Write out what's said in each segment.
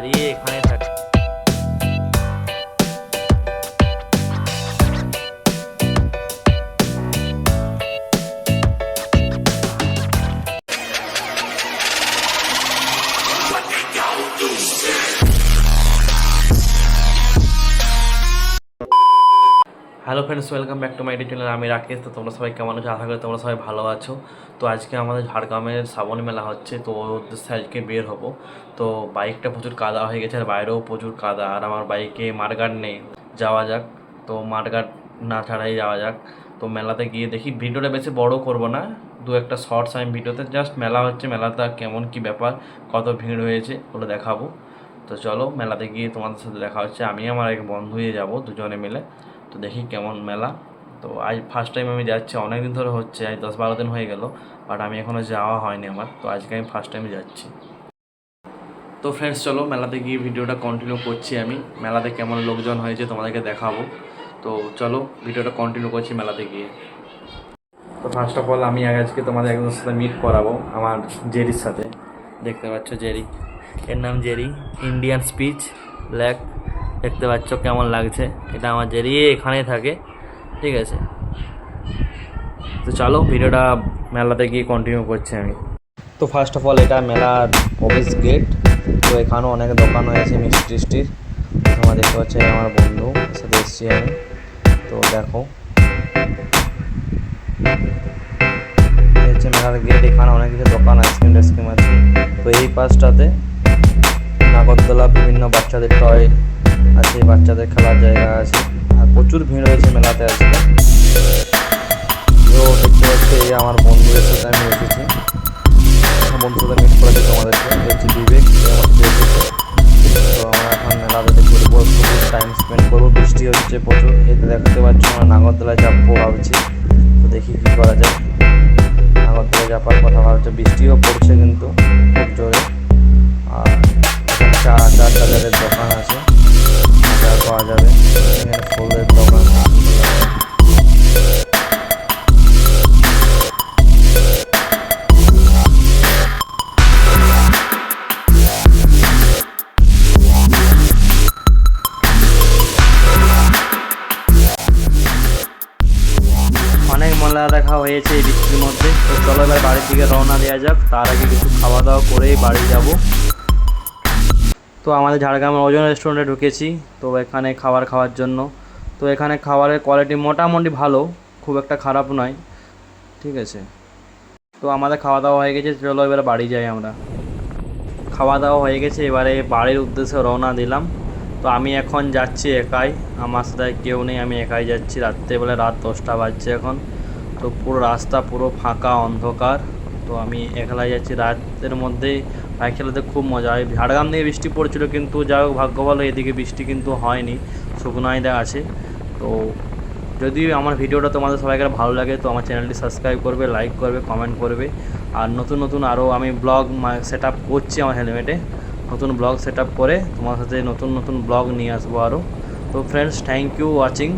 Yeah. Hello friends welcome back to my YouTube channel আমি রাকেশ, তো তোমরা সবাই কেমন আছো? আশা করি তোমরা সবাই ভালো আছো। তো আজকে আমাদের ঝাড়গ্রামের শ্রাবণ মেলা হচ্ছে, তো ওর উদ্দেশ্যে আজকে বের হব। তো বাইকটা প্রচুর কাদা হয়ে গেছে, আর বাইরেও প্রচুর কাদা। আর আমার বাইকে মাঠগার্ড নেই, যাওয়া যাক। তো মাঠগার্ড না ছাড়াই যাওয়া যাক। তো মেলাতে গিয়ে দেখি, ভিডিওটা বেশি বড় করব না। দু একটা শর্টস আমি ভিডিওতে জাস্ট মেলা হচ্ছে, মেলাটা কেমন, কি ব্যাপার, কত ভিড় হয়েছে, ওগুলো দেখাবো। তো চলো, মেলাতে গিয়ে তোমাদের সাথে দেখা হচ্ছে। আমি আমার এক বন্ধুয়ে যাব, দুজনে মিলে। তো দেখি কেমন মেলা। তো আজ ফার্স্ট টাইম আমি যাচ্ছি অনেক দিন ধরে হচ্ছে, আজ দশ বারো দিন হয়ে গেল বাট আমি এখনও যাওয়া হয়নি আমার, তো আজকে আমি ফার্স্ট টাইম যাচ্ছি। তো ফ্রেন্ডস চলো মেলাতে গিয়ে ভিডিওটা কন্টিনিউ করছি আমি। মেলাতে কেমন লোকজন হয়েছে তোমাদেরকে দেখাবো। তো চলো ভিডিওটা কন্টিনিউ করছি মেলাতে গিয়ে। তো ফার্স্ট অফ অল আমি আজকে তোমাদের একজনের সাথে মিট করাবো, আমার জেরির সাথে। দেখতে পাচ্ছ জেরি। এর নাম জেরি ইন্ডিয়ান স্পিচ ব্ল্যাক দেখতে পাচ্ছ কেমন লাগছে। এটা আমার জেরি এখানেই থাকে। ঠিক আছে। তো চলো, ভিডিওটা মেলাতে গিয়ে কন্টিনিউ করছি আমি। তো ফার্স্ট অফ অল এটা মেলার অফিস গেট তো এখানেও অনেক দোকান হয়েছে মিষ্টি টিষ্টির। তোমার দেখতে পাচ্ছি আমার বন্ধু সাথে এসেছি আমি। তো দেখো। হচ্ছে মেলার গেট এখানে অনেক কিছু দোকান আইসক্রিম টাইসক্রিম আছে। তো এই পাশটাতে নাগরদোলা বিভিন্ন বাচ্চাদের টয় আছে বাচ্চাদের খেলার জায়গা আছে আর প্রচুর ভিড় হয়েছে মেলাতে আজকে তো দেখতে পাচ্ছি এই আমার বন্ধুদের সাথে আমি এসেছি সাথে মিট করেছি তোমাদেরকে হচ্ছে বিবেক তো আমরা এখন মেলাতে ঘুরবো প্রচুর টাইম স্পেন্ড করব বৃষ্টি হচ্ছে প্রচুর এতে দেখতে পাচ্ছি আমরা নাগরদোলায় চাপবো ভাবছি তো দেখি কী করা যায় নাগরদোলায় চাপার কথা ভাবছে বৃষ্টিও পড়ছে কিন্তু জোরে আর এখানে চা চা চালের দোকান আছে পাওয়া যাবে। এখানে ফুলের দোকান অনেক মেলা দেখা হয়েছে এই বৃষ্টির মধ্যে। তো চলো এবার বাড়ির দিকে রওনা দেওয়া যাক। তার আগে কিছু খাওয়া দাওয়া করেই বাড়ি যাব। তো আমাদের ঝাড়গ্রামের ওজন রেস্টুরেন্টে ঢুকেছি, তো এখানে খাবার খাওয়ার জন্য। তো এখানে খাবারের কোয়ালিটি মোটামুটি ভালো, খুব একটা খারাপ নয়, ঠিক আছে। তো আমাদের খাওয়া দাওয়া হয়ে গেছে, চলো এবারে বাড়ি যাই আমরা। খাওয়া দাওয়া হয়ে গেছে, এবারে বাড়ির উদ্দেশ্যে রওনা দিলাম। তো আমি এখন যাচ্ছি একাই, আমার সাথে কেউ নেই, আমি একাই যাচ্ছি। রাত্রেবেলা রাত দশটা বাজছে এখন, তো পুরো রাস্তা পুরো ফাঁকা অন্ধকার। তো আমি একলাই যাচ্ছি রাতের মধ্যেই। বাইক চালাতে খুব মজা হয়। ঝাড়গ্রাম থেকে বৃষ্টি পড়ছিল কিন্তু যা হোক, ভাগ্য ভালো, এদিকে বৃষ্টি কিন্তু হয়নি। শুকনাইদা আছে। তো যদি আমার ভিডিওটা তোমাদের সবাইকে ভালো লাগে, তো আমার চ্যানেলটি সাবস্ক্রাইব করবে, লাইক করবে, কমেন্ট করবে। আর নতুন নতুন আরও আমি ব্লগ সেট আপ করছি আমার হেলমেটে। নতুন ব্লগ সেট আপ করে তোমার সাথে নতুন নতুন ব্লগ নিয়ে আসব আরও। তো friends thank you watching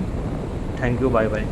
thank you bye bye